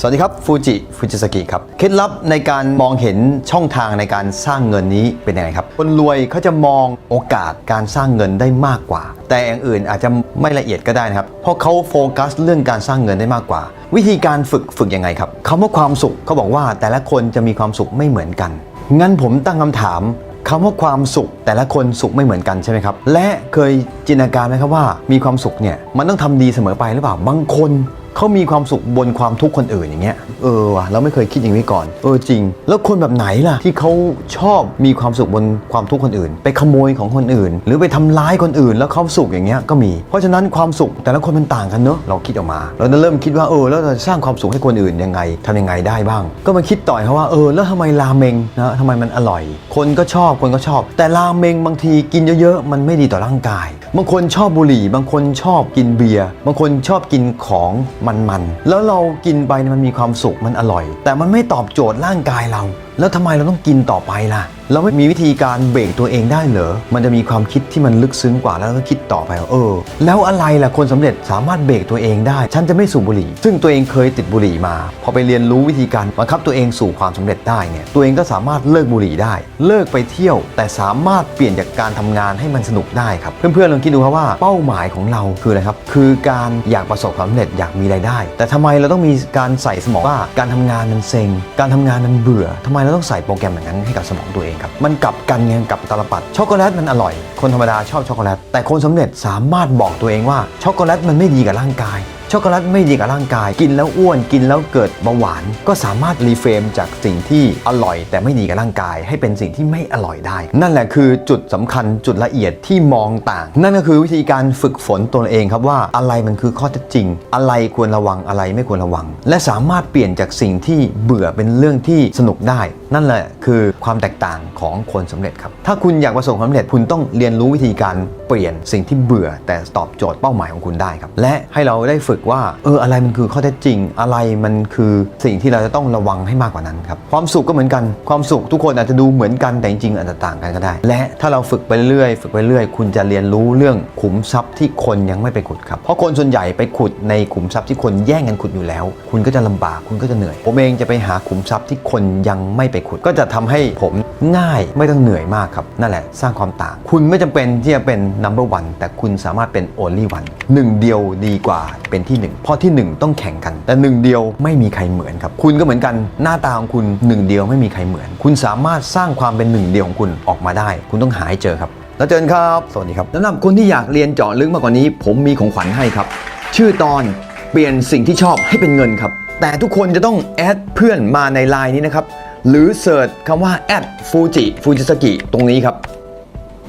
สวัสดีครับฟูจิฟูจิสกิครับเคล็ดลับในการมองเห็นช่องทางในการสร้างเงินนี้เป็นยังไงครับ คนรวยเขาจะมองโอกาสการสร้างเงินได้มากกว่า แต่อย่างอื่นอาจจะไม่ละเอียดก็ได้นะครับ เพราะเขาโฟกัสเรื่องการสร้างเงินได้มากกว่า วิธีการฝึกฝึกยังไงครับคำว่าความสุขเขาบอกว่าแต่ละคนจะมีความสุขไม่เหมือนกันงั้นผมตั้งคำถามคำว่าความสุขแต่ละคนสุขไม่เหมือนกันใช่ไหมครับ และเคยจินตนาการไหมครับว่ามีความสุขเนี่ยมันต้องทำดีเสมอไปหรือเปล่าบางคน เขามีความสุขบนความทุกข์คนอื่นอย่างเงี้ยเออว่ะเราไม่เคยคิดอย่างนี้ก่อน เออจริง แล้วคนแบบไหนล่ะ ที่เขาชอบมีความสุขบนความทุกข์คนอื่น ไปขโมยของคนอื่น หรือไปทำร้ายคนอื่น แล้วเขาสุขอย่างเงี้ยก็มี เพราะฉะนั้นความสุขแต่ละคนมันต่างกันเนอะเราคิดออกมา เราจะเริ่มคิดว่าเออแล้วเราจะสร้างความสุขให้คนอื่นยังไงทำยังไงได้บ้าง ก็มาคิดต่อยเขาว่าเออแล้วทำไมราเมงนะทำไมมันอร่อย คนก็ชอบคนก็ชอบ แต่ราเมงบางทีกินเยอะๆมันไม่ดีต่อร่างกาย บางคนชอบบุหรี่ บางคนชอบกินเบียร์บางคนชอบกินของมันๆแล้วเรากินไปมันมีความสุขมันอร่อย แต่มันไม่ตอบโจทย์ร่างกายเรา แล้วทำไมเราต้องกินต่อไปล่ะ เราไม่มีวิธีการเบรกตัวเองได้เหรอ มันจะมีความคิดที่มันลึกซึ้งกว่าแล้วก็คิดต่อไปว่าเออ แล้วอะไรล่ะคนสำเร็จสามารถเบรกตัวเองได้ ฉันจะไม่สูบบุหรี่ ซึ่งตัวเองเคยติดบุหรี่มา พอไปเรียนรู้วิธีการบังคับตัวเองสู่ความสำเร็จได้เนี่ย ตัวเองก็สามารถเลิกบุหรี่ได้ เลิกไปเที่ยว แต่สามารถเปลี่ยนจากการทำงานให้มันสนุกได้ครับ เพื่อนๆลองคิดดูครับว่าเป้าหมายของเราคืออะไรครับ คือการอยากประสบความสำเร็จอยากมีรายได้ แต่ทำไมเราต้องมีการใส่สมองว่าการทำงานมันเซ็ง การทำงานมันเบื่อทำไมเราต้องใส่โปรแกรมอย่างนั้นให้กับสมองตัวเองครับ มันกลับกันไงกับตาลปัด ช็อกโกแลตมันอร่อย คนธรรมดาชอบช็อกโกแลต แต่คนสำเร็จสามารถบอกตัวเองว่าช็อกโกแลตมันไม่ดีกับร่างกาย ช็อกโกแลตไม่ดีกับร่างกาย กินแล้วอ้วนกินแล้วเกิดเบาหวาน ก็สามารถรีเฟรมจากสิ่งที่อร่อย แต่ไม่ดีกับร่างกาย ให้เป็นสิ่งที่ไม่อร่อยได้ นั่นแหละคือจุดสำคัญจุดละเอียดที่มองต่าง นั่นก็คือวิธีการฝึกฝนตัวเองครับว่าอะไรมันคือข้อเท็จจริง อะไรควรระวังอะไรไม่ควรระวัง และสามารถเปลี่ยนจากสิ่งที่เบื่อเป็นเรื่องที่สนุกได้ นั่นแหละคือความแตกต่างของคนสำเร็จครับถ้าคุณอยากประสบความสำเร็จคุณต้องเรียนรู้วิธีการเปลี่ยนสิ่งที่เบื่อแต่ตอบโจทย์เป้าหมายของคุณได้ครับ และให้เราได้ฝึกว่าเอออะไรมันคือข้อเท็จจริง อะไรมันคือสิ่งที่เราจะต้องระวังให้มากกว่านั้นครับความสุขก็เหมือนกัน ความสุขทุกคนอาจจะดูเหมือนกันแต่จริงๆอาจจะต่างกันก็ได้ และถ้าเราฝึกไปเรื่อยฝึกไปเรื่อยคุณจะเรียนรู้เรื่องขุมทรัพย์ที่คนยังไม่ไปขุดครับเพราะคนส่วนใหญ่ไปขุดในขุมทรัพย์ที่คนแย่งกันขุดอยู่แล้ว คุณก็จะลำบากคุณก็จะเหนื่อย ผมเองจะไปหาขุมทรัพย์ที่คนยังไม่ไปขุด ก็จะทำให้ผมง่ายไม่ต้องเหนื่อยมากครับนั่นแหละสร้างความต่าง คุณไม่จำเป็นที่จะเป็น number one แต่คุณสามารถเป็น only one หนึ่งเดียวดีกว่าเป็นที่หนึ่งเพราะที่หนึ่งต้องแข่งกัน แต่หนึ่งเดียวไม่มีใครเหมือนครับ คุณก็เหมือนกันหน้าตาของคุณหนึ่งเดียวไม่มีใครเหมือน คุณสามารถสร้างความเป็นหนึ่งเดียวของคุณออกมาได้ คุณต้องหาให้เจอครับ แล้วเจอกันครับ สวัสดีครับสำหรับคนที่อยากเรียนเจาะลึกมากกว่านี้ ผมมีของขวัญให้ครับ ชื่อตอนเปลี่ยนสิ่งที่ชอบให้เป็นเงินครับ แต่ทุกคนจะต้องแอดเพื่อนมาในไลน์นี้นะครับหรือเสิร์ชคำว่าแอดฟูจิฟูจิสกิตรงนี้ครับ